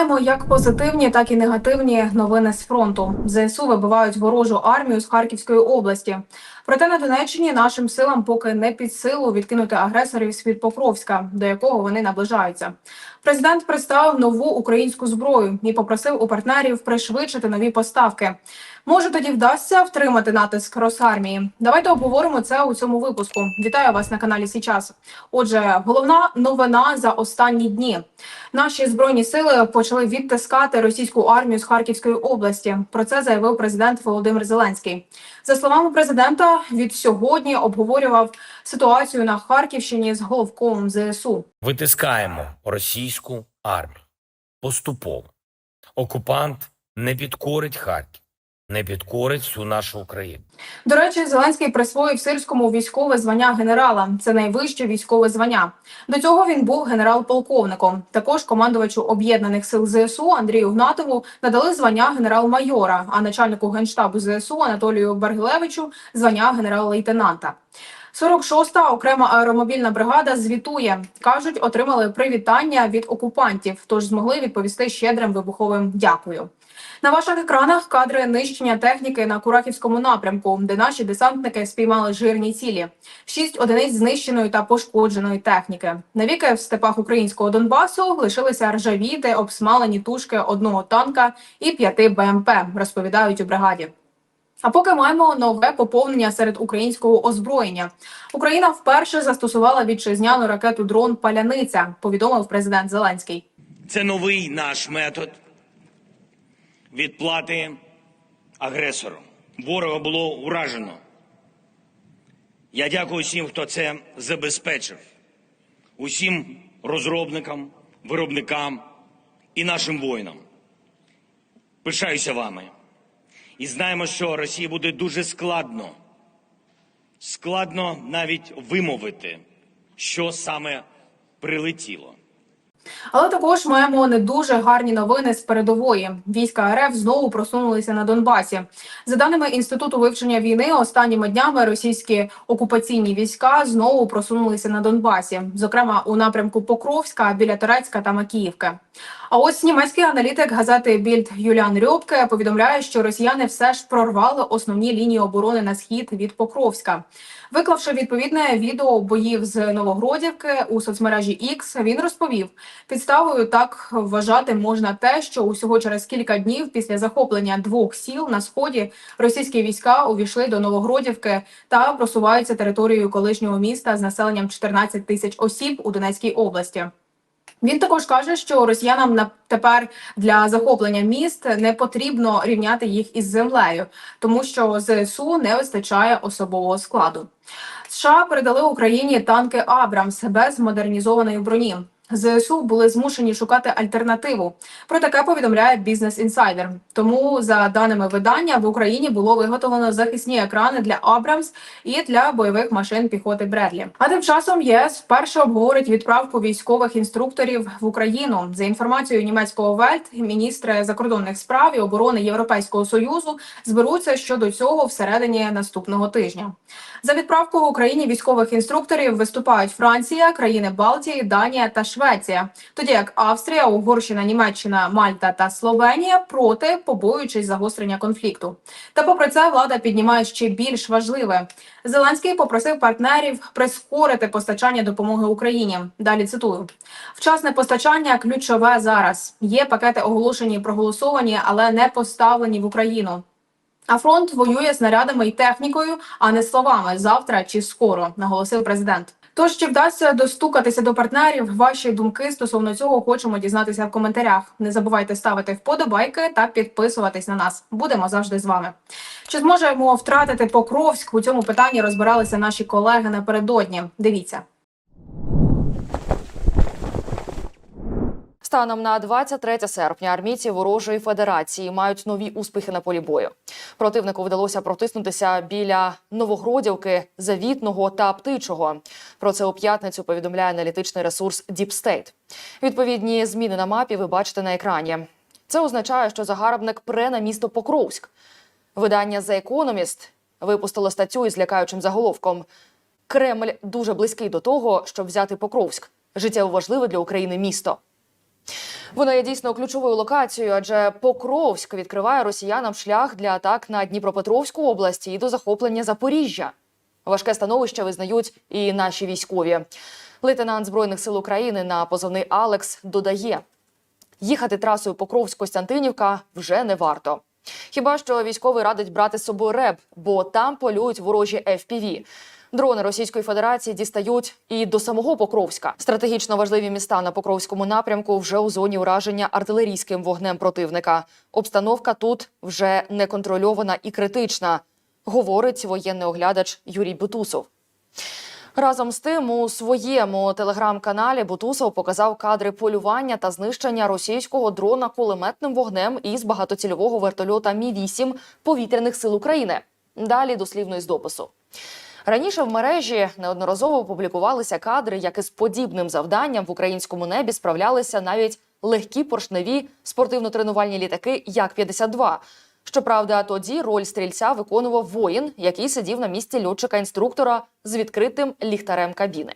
Маємо як позитивні, так і негативні новини з фронту. ЗСУ вибивають ворожу армію з Харківської області. Проте на Донеччині нашим силам поки не під силу відкинути агресорів з під Покровська, до якого вони наближаються. Президент представив нову українську зброю і попросив у партнерів пришвидшити нові поставки. Може, тоді вдасться втримати натиск Росармії. Давайте обговоримо це у цьому випуску. Вітаю вас на каналі Січас. Отже, головна новина за останні дні. Наші збройні сили почали відтискати російську армію з Харківської області. Про це заявив президент Володимир Зеленський. За словами президента, від сьогодні обговорював ситуацію на Харківщині з головком ЗСУ. Витискаємо російську армію поступово. Окупант не підкорить Харків, не підкорить всю нашу Україну. До речі, Зеленський присвоїв сирському військове звання генерала. Це найвище військове звання. До цього він був генерал-полковником. Також командувачу об'єднаних сил ЗСУ Андрію Гнатову надали звання генерал-майора, а начальнику генштабу ЗСУ Анатолію Бергілевичу звання генерал-лейтенанта. 46-та окрема аеромобільна бригада звітує. кажуть, отримали привітання від окупантів, тож змогли відповісти щедрим вибуховим дякую. На ваших екранах кадри нищення техніки на Курахівському напрямку, де наші десантники спіймали жирні цілі. Шість одиниць знищеної та пошкодженої техніки. Навіки в степах українського Донбасу лишилися ржавіти, обсмалені тушки одного танка і п'яти БМП, розповідають у бригаді. А поки маємо нове поповнення серед українського озброєння. Україна вперше застосувала вітчизняну ракету дрон Паляниця, повідомив президент Зеленський. Це новий наш метод відплати агресору. Ворога було уражено. Я дякую всім, хто це забезпечив, усім розробникам, виробникам і нашим воїнам. Пишаюся вами. І знаємо, що Росії буде дуже складно, складно навіть вимовити, що саме прилетіло. Але також маємо не дуже гарні новини з передової. Війська РФ знову просунулися на Донбасі. За даними інституту вивчення війни, останніми днями російські окупаційні війська знову просунулися на Донбасі, зокрема у напрямку Покровська, біля Турецька та Макіївки. А ось німецький аналітик газети Більд Юліан Рьобке повідомляє, що росіяни все ж прорвали основні лінії оборони на схід від Покровська. Виклавши відповідне відео боїв з Новогродівки у соцмережі X, він розповів, підставою так вважати можна те, що усього через кілька днів після захоплення двох сіл на сході російські війська увійшли до Новогродівки та просуваються територією колишнього міста з населенням 14 тисяч осіб у Донецькій області. Він також каже, що росіянам на тепер для захоплення міст не потрібно рівняти їх із землею, тому що ЗСУ не вистачає особового складу. США передали Україні танки Абрамс без модернізованої броні. ЗСУ були змушені шукати альтернативу. Про таке повідомляє Бізнес Інсайдер. Тому, за даними видання, в Україні було виготовлено захисні екрани для Абрамс і для бойових машин піхоти Бредлі. А тим часом ЄС вперше обговорить відправку військових інструкторів в Україну. За інформацією німецького Вельт, міністри закордонних справ і оборони Європейського союзу зберуться щодо цього всередині наступного тижня. За відправку в Україні військових інструкторів виступають Франція, країни Балтії, Данія та Швеція, тоді як Австрія, Угорщина, Німеччина, Мальта та Словенія проти, побоюючись загострення конфлікту. Та попри це влада піднімає ще більш важливе. Зеленський попросив партнерів прискорити постачання допомоги Україні. Далі цитую: вчасне постачання ключове зараз. Є пакети оголошені, проголосовані, але не поставлені в Україну. А фронт воює снарядами і технікою, а не словами завтра чи скоро, наголосив президент. Тож чи вдасться достукатися до партнерів? Ваші думки стосовно цього хочемо дізнатися в коментарях. Не забувайте ставити вподобайки та підписуватись на нас. Будемо завжди з вами. Чи зможемо втратити Покровськ? У цьому питанні розбиралися наші колеги напередодні. Дивіться. Станом на 23 серпня армійці ворожої федерації мають нові успіхи на полі бою. Противнику вдалося протиснутися біля Новогродівки, Завітного та Птичого. Про це у п'ятницю повідомляє аналітичний ресурс State. Відповідні зміни на мапі ви бачите на екрані. Це означає, що загарбник пре на місто Покровськ. Видання The Economist випустило статтю із лякаючим заголовком Кремль дуже близький до того, щоб взяти Покровськ. Життєво важливе для України місто. Вона є дійсно ключовою локацією, адже Покровськ відкриває росіянам шлях для атак на Дніпропетровську область і до захоплення Запоріжжя. Важке становище визнають і наші військові. Лейтенант збройних сил України на позивний Алекс додає: їхати трасою Покровськ-Костянтинівка вже не варто. Хіба що військовий радить брати з собою РЕБ, бо там полюють ворожі FPV. Дрони Російської Федерації дістають і до самого Покровська. Стратегічно важливі міста на Покровському напрямку вже у зоні ураження артилерійським вогнем противника. Обстановка тут вже неконтрольована і критична, говорить воєнний оглядач Юрій Бутусов. Разом з тим, у своєму телеграм-каналі Бутусов показав кадри полювання та знищення російського дрона кулеметним вогнем із багатоцільового вертольота Мі 8 повітряних сил України. Далі дослівно із допису. Раніше в мережі неодноразово публікувалися кадри, як із подібним завданням в українському небі справлялися навіть легкі поршневі спортивно-тренувальні літаки Як-52. Щоправда, тоді роль стрільця виконував воїн, який сидів на місці льотчика-інструктора з відкритим ліхтарем кабіни.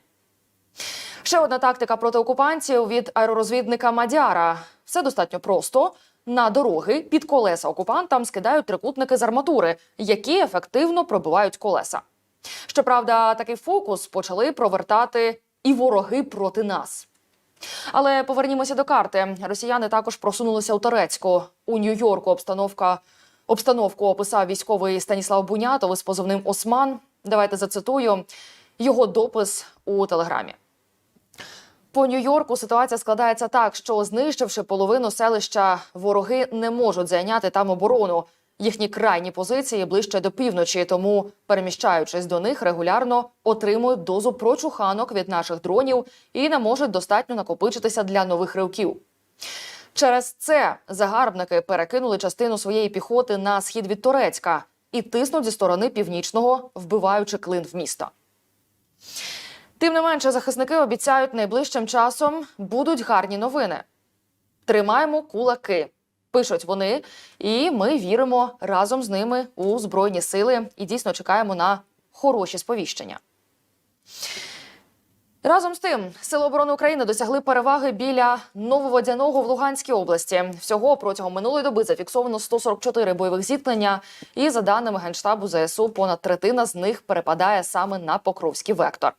Ще одна тактика проти окупантів від аеророзвідника Мадяра. Все достатньо просто. На дороги під колеса окупантам скидають трикутники з арматури, які ефективно пробивають колеса. Щоправда, такий фокус почали провертати і вороги проти нас. Але повернімося до карти. Росіяни також просунулися у Турецьку. У Нью-Йорку обстановка обстановку описав військовий Станіслав Бунятов із позивним Осман. Давайте зацитую його допис у телеграмі. По Нью-Йорку ситуація складається так, що знищивши половину селища, вороги не можуть зайняти там оборону. Їхні крайні позиції ближче до півночі, тому, переміщаючись до них, регулярно отримують дозу прочуханок від наших дронів і не можуть достатньо накопичитися для нових ривків. Через це загарбники перекинули частину своєї піхоти на схід від Турецька і тиснуть зі сторони північного, вбиваючи клин в місто. Тим не менше, захисники обіцяють найближчим часом будуть гарні новини. Тримаємо кулаки, пишуть вони, і ми віримо разом з ними у збройні сили і дійсно чекаємо на хороші сповіщення. Разом з тим, Сили оборони України досягли переваги біля Нововодяного в Луганській області. Всього протягом минулої доби зафіксовано 144 бойових зіткнення, і за даними генштабу ЗСУ, понад третина з них перепадає саме на Покровський вектор.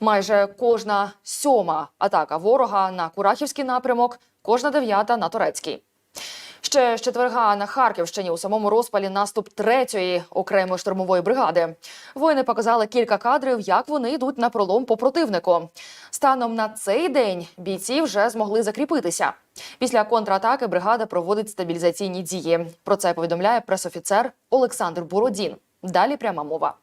Майже кожна сьома атака ворога на Курахівський напрямок, кожна дев'ята на турецький. Ще з четверга на Харківщині у самому розпалі наступ третьої окремої штурмової бригади. Воїни показали кілька кадрів, як вони йдуть на пролом по противнику. Станом на цей день бійці вже змогли закріпитися. Після контратаки бригада проводить стабілізаційні дії. Про це повідомляє пресофіцер Олександр Бородін. Далі пряма мова.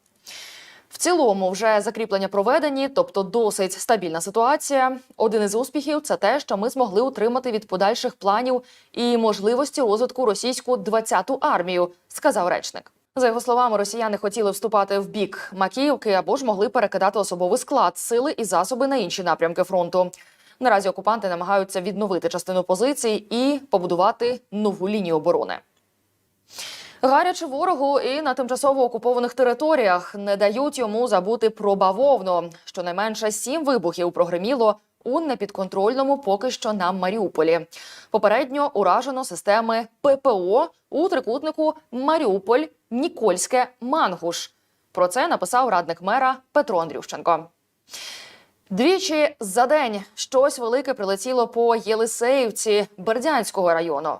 В цілому вже закріплення проведені, тобто досить стабільна ситуація. Один із успіхів це те, що ми змогли утримати від подальших планів і можливості розвитку російську 20-ту армію, сказав речник. За його словами, росіяни хотіли вступати в бік Макіївки або ж могли перекидати особовий склад, сили і засоби на інші напрямки фронту. Наразі окупанти намагаються відновити частину позицій і побудувати нову лінію оборони. Гаряче ворогу і на тимчасово окупованих територіях не дають йому забути про бавовну. Щонайменше сім вибухів прогреміло у непідконтрольному поки що нам Маріуполі. Попередньо уражено системи ППО у трикутнику Маріуполь, Нікольське, Мангуш. Про це написав радник мера Петро Андрющенко. Двічі за день щось велике прилетіло по Єлисеївці Бердянського району.